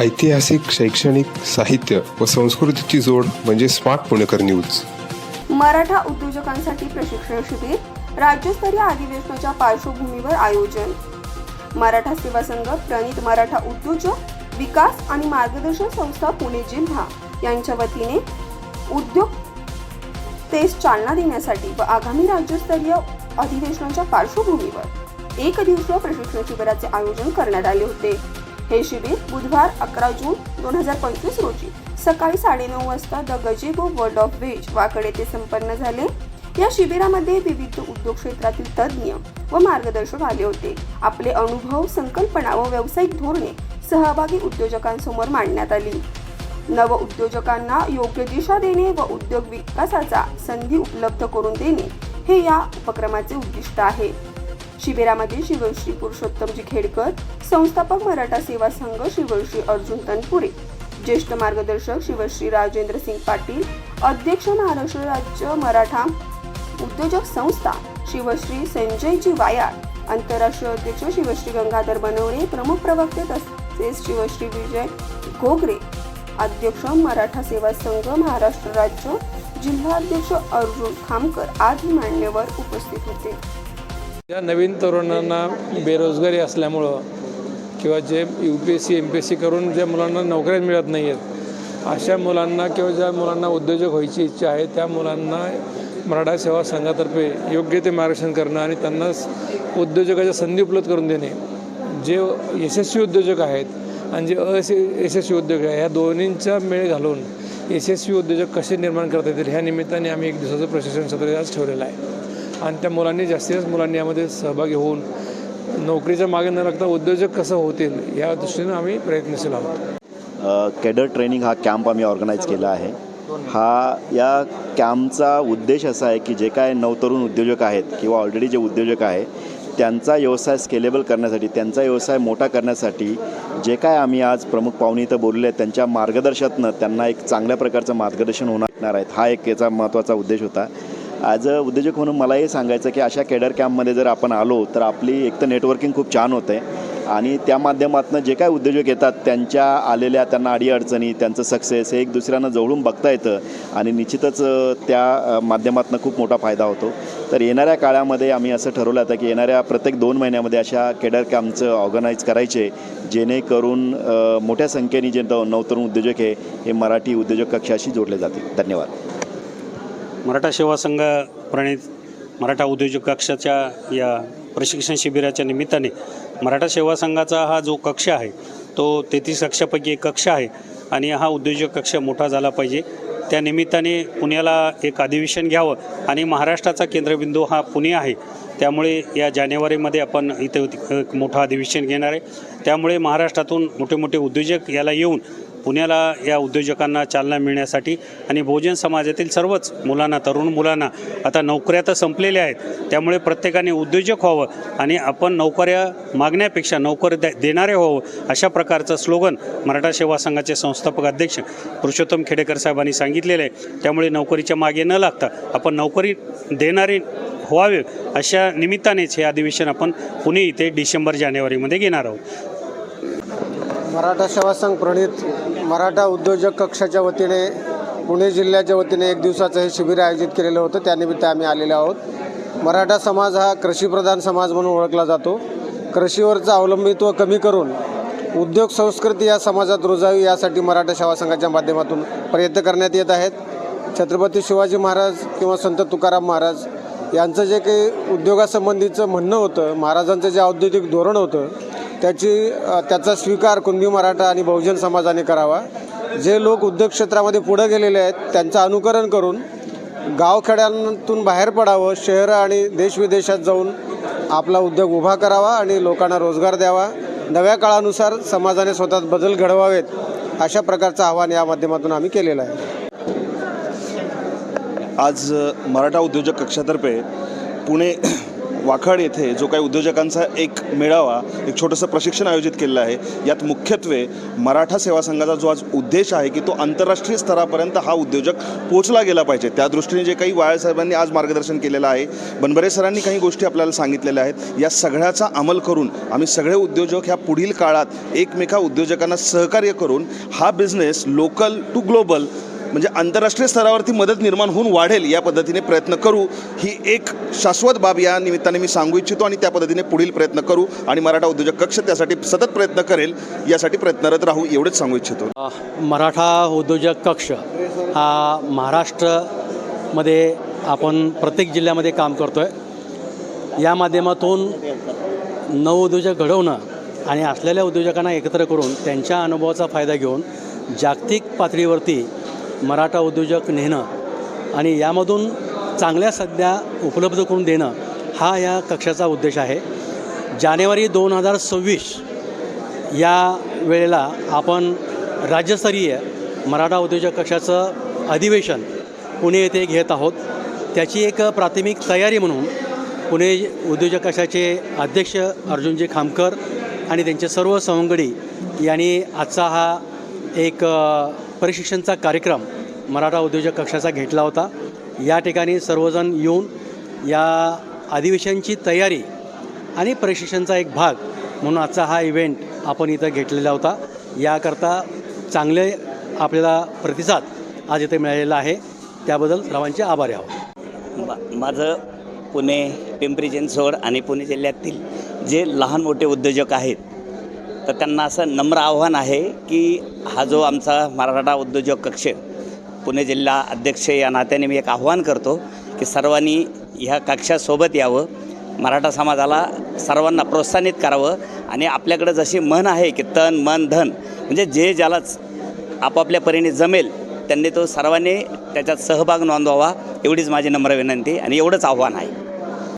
ऐतिहासिक शैक्षणिक साहित्य व संस्कृतीची जोड म्हणजे स्मार्ट पुणेकर न्यूज. मराठा उद्योजकांसाठी प्रशिक्षण शिबिर राज्यस्तरीय अधिवेशनाच्या पार्श्वभूमीवर आयोजन. मराठा सेवा संघ प्रणित मराठा उद्योजक विकास आणि मार्गदर्शन संस्था पुणे जिल्हा यांच्या वतीने उद्योग तेस चालना देण्यासाठी व आगामी राज्यस्तरीय अधिवेशनाच्या पार्श्वभूमीवर एक दिवसीय प्रशिक्षण शिबिराचे आयोजन करण्यात आले होते. हे शिबिर बुधवार अकरा जून दोन हजार पंचवीस रोजी सकाळी साडेनऊ वाजता द गजेगो वर्ल्ड ऑफ वेज वाकडे येथे संपन्न झाले. या शिबिरामध्ये विविध उद्योग क्षेत्रातील तज्ज्ञ व मार्गदर्शक आले होते. आपले अनुभव संकल्पना व व्यावसायिक धोरणे सहभागी उद्योजकांसमोर मांडण्यात आली. नव उद्योजकांना योग्य दिशा देणे व उद्योग विकासाचा संधी उपलब्ध करून देणे हे या उपक्रमाचे उद्दिष्ट आहे. शिबिरामध्ये शिवश्री पुरुषोत्तमजी खेडकर संस्थापक मराठा सेवा संघ शिवश्री अर्जुन तनपुरे ज्येष्ठ मार्गदर्शक शिवश्री राजेंद्र सिंग पाटील अध्यक्ष महाराष्ट्र राज्य मराठा उद्योजक संस्था शिवश्री संजयजी वायाळ आंतरराष्ट्रीय अध्यक्ष शिवश्री गंगाधर बनवणे प्रमुख प्रवक्ते तसेच शिवश्री विजय घोगरे अध्यक्ष मराठा सेवा संघ महाराष्ट्र राज्य जिल्हाध्यक्ष अर्जुन खामकर आदी मान्यवर उपस्थित होते. या नवीन तरुणांना बेरोजगारी असल्यामुळं किंवा जे U P S C M P S C करून ज्या मुलांना नोकऱ्या मिळत नाही आहेत अशा मुलांना किंवा ज्या मुलांना उद्योजक व्हायची इच्छा आहे त्या मुलांना मराठा सेवा संघातर्फे योग्य ते मार्गदर्शन करणं आणि त्यांना उद्योजकाच्या संधी उपलब्ध करून देणे. जे यशस्वी उद्योजक आहेत आणि जे अयश यशस्वी उद्योग आहे ह्या दोन्हींचा मेळ घालून यशस्वी उद्योजक कसे निर्माण करता येतील ह्या निमित्ताने आम्ही एक दिवसाचं प्रशिक्षण सत्र आज ठेवलेलं आहे. आणि त्या मुलांनी जास्तीत जास्त मुलांनी यामध्ये सहभागी होऊन नोकरीच्या मागे न लागता उद्योजक कसं होतील या दृष्टीनं आम्ही प्रयत्नशील आहोत. केडर ट्रेनिंग हा कॅम्प आम्ही ऑर्गनाईज केला आहे. हा या कॅम्पचा उद्देश असा आहे की जे काय नवतरुण उद्योजक आहेत किंवा ऑलरेडी जे उद्योजक आहे त्यांचा व्यवसाय स्केलेबल करण्यासाठी त्यांचा व्यवसाय मोठा करण्यासाठी जे काय आम्ही आज प्रमुख पाहुणे इथं बोलले आहेत त्यांच्या मार्गदर्शनातनं त्यांना एक चांगल्या प्रकारचं मार्गदर्शन होणार आहेत. हा एक याचा महत्त्वाचा उद्देश होता. ॲज अ उद्योजक म्हणून मला हे सांगायचं की अशा केडर कॅम्पमध्ये जर आपण आलो तर आपली एक तर नेटवर्किंग खूप छान होते. आणि त्या माध्यमातून जे काय उद्योजक येतात त्यांच्या आलेल्या त्यांना अडीअडचणी त्यांचं सक्सेस हे एक दुसऱ्यांना जवळून बघता येतं. आणि निश्चितच त्या माध्यमातून खूप मोठा फायदा होतो. तर येणाऱ्या काळामध्ये आम्ही असं ठरवलं होतं की येणाऱ्या प्रत्येक दोन महिन्यामध्ये अशा केडर कॅम्पचं ऑर्गनाईज करायचे जेणेकरून मोठ्या संख्येने जे नवतरुण उद्योजक आहे हे मराठी उद्योजक कक्षाशी जोडले जातील. धन्यवाद. मराठा सेवा संघ प्रणित मराठा उद्योजक कक्षाच्या या प्रशिक्षण शिबिराच्या निमित्ताने मराठा सेवा संघाचा हा जो कक्ष आहे तो तेहतीस कक्षापैकी एक कक्ष आहे आणि हा उद्योजक कक्ष मोठा झाला पाहिजे. त्या निमित्ताने पुण्याला एक अधिवेशन घ्यावं आणि महाराष्ट्राचा केंद्रबिंदू हा पुणे आहे. त्यामुळे या जानेवारीमध्ये आपण इथे एक मोठं अधिवेशन घेणार आहे. त्यामुळे महाराष्ट्रातून मोठे मोठे उद्योजक याला येऊन पुण्याला या उद्योजकांना चालना मिळण्यासाठी आणि बहुजन समाजातील सर्वच मुलांना तरुण मुलांना आता नोकऱ्या तर संपलेल्या आहेत. त्यामुळे प्रत्येकाने उद्योजक व्हावं आणि आपण नोकऱ्या मागण्यापेक्षा नोकर द्या देणारे व्हावं अशा प्रकारचं स्लोगन मराठा सेवा संघाचे संस्थापक अध्यक्ष पुरुषोत्तम खेडेकर साहेबांनी सांगितलेलं आहे. त्यामुळे नोकरीच्या मागे न लागता आपण नोकरी देणारे व्हावे अशा निमित्तानेच हे अधिवेशन आपण पुणे इथे डिसेंबर जानेवारीमध्ये घेणार आहोत. मराठा सेवा संघ प्रणित मराठा उद्योजक कक्षाच्या वतीने पुणे जिल्ह्याच्या वतीने एक दिवसाचं हे शिबिर आयोजित केलेलं होतं. त्यानिमित्त आम्ही आलेलो आहोत. मराठा समाज हा कृषीप्रधान समाज म्हणून ओळखला जातो. कृषीवरचं अवलंबित्व कमी करून उद्योग संस्कृती या समाजात रुजावी यासाठी मराठा सेवा संघाच्या माध्यमातून प्रयत्न करण्यात येत आहेत. छत्रपती शिवाजी महाराज किंवा संत तुकाराम महाराज यांचं जे काही उद्योगासंबंधीचं म्हणणं होतं महाराजांचं जे औद्योगिक धोरण होतं त्याची त्याचा स्वीकार कुणबी मराठा आणि बहुजन समाजाने करावा. जे लोक उद्योग क्षेत्रामध्ये पुढे गेलेले आहेत त्यांचं अनुकरण करून गावखेड्यांतून बाहेर पडावं शहरं आणि देशविदेशात जाऊन आपला उद्योग उभा करावा आणि लोकांना रोजगार द्यावा. नव्या काळानुसार समाजाने स्वतःत बदल घडवावेत अशा प्रकारचं आव्हान या माध्यमातून आम्ही केलेलं आहे. आज मराठा उद्योजक कक्षातर्फे पुणे वाखाड येथे जो काही उद्योजकांचा एक मेळावा एक छोटंसं प्रशिक्षण आयोजित केलेलं आहे यात मुख्यत्वे मराठा सेवा संघाचा जो आज उद्देश आहे की तो आंतरराष्ट्रीय स्तरापर्यंत हा उद्योजक पोचला गेला पाहिजे. त्या दृष्टीने जे काही वाळ साहेबांनी आज मार्गदर्शन केलेलं आहे बनबरे सरांनी काही गोष्टी आपल्याला सांगितलेल्या आहेत. या सगळ्याचा अंमल करून आम्ही सगळे उद्योजक ह्या पुढील काळात एकमेका उद्योजकांना सहकार्य करून हा बिझनेस लोकल टू ग्लोबल म्हणजे आंतरराष्ट्रीय स्तरावरती मदत निर्माण होऊन वाढेल या पद्धतीने प्रयत्न करू. ही एक शाश्वत बाब या निमित्ताने मी सांगू इच्छितो आणि त्या पद्धतीने पुढील प्रयत्न करू आणि मराठा उद्योजक कक्ष त्यासाठी सतत प्रयत्न करेल यासाठी प्रयत्नरत राहू एवढेच सांगू इच्छितो. मराठा उद्योजक कक्ष हा महाराष्ट्रमध्ये आपण प्रत्येक जिल्ह्यामध्ये काम करतो आहे या माध्यमातून नवउद्योजक घडवणं आणि असलेल्या उद्योजकांना एकत्र करून त्यांच्या अनुभवाचा फायदा घेऊन जागतिक पातळीवरती मराठा उद्योजक नेणं आणि यामधून चांगल्या संज्ञा उपलब्ध करून देणं हा या कक्षाचा उद्देश आहे. जानेवारी दोन हजार सव्वीस या वेळेला आपण राज्यस्तरीय मराठा उद्योजक कक्षाचं अधिवेशन पुणे येथे घेत आहोत. त्याची एक प्राथमिक तयारी म्हणून पुणे उद्योजक कक्षाचे अध्यक्ष अर्जुनजी खामकर आणि त्यांचे सर्व सवंगडी यांनी आजचा हा एक प्रशिक्षणचा कार्यक्रम मराठा उद्योजक कक्षाचा घेतला होता. या ठिकाणी सर्वजण येऊन या अधिवेशनची तयारी आणि प्रशिक्षणचा एक भाग म्हणून आजचा हा इव्हेंट आपण इथं घेतलेला होता. याकरता चांगले आपल्याला प्रतिसाद आज इथे मिळालेला आहे. त्याबद्दल सर्वांचे आभारी आहोत. माझं पुणे पिंपरी चिंचवड आणि पुणे जिल्ह्यातील जे लहान मोठे उद्योजक आहेत तर त्यांना असं नम्र आव्हान आहे की हा जो आमचा मराठा उद्योजक कक्ष पुणे जिल्हा अध्यक्ष या नात्याने मी एक आव्हान करतो की सर्वांनी ह्या कक्षासोबत यावं मराठा समाजाला सर्वांना प्रोत्साहित करावं आणि आपल्याकडं जशी मन आहे की तन मन धन म्हणजे जे ज्यालाच आपापल्या परीने जमेल त्यांनी तो सर्वांनी त्याच्यात सहभाग नोंदवावा एवढीच माझी नम्र विनंती आणि एवढंच आव्हान आहे.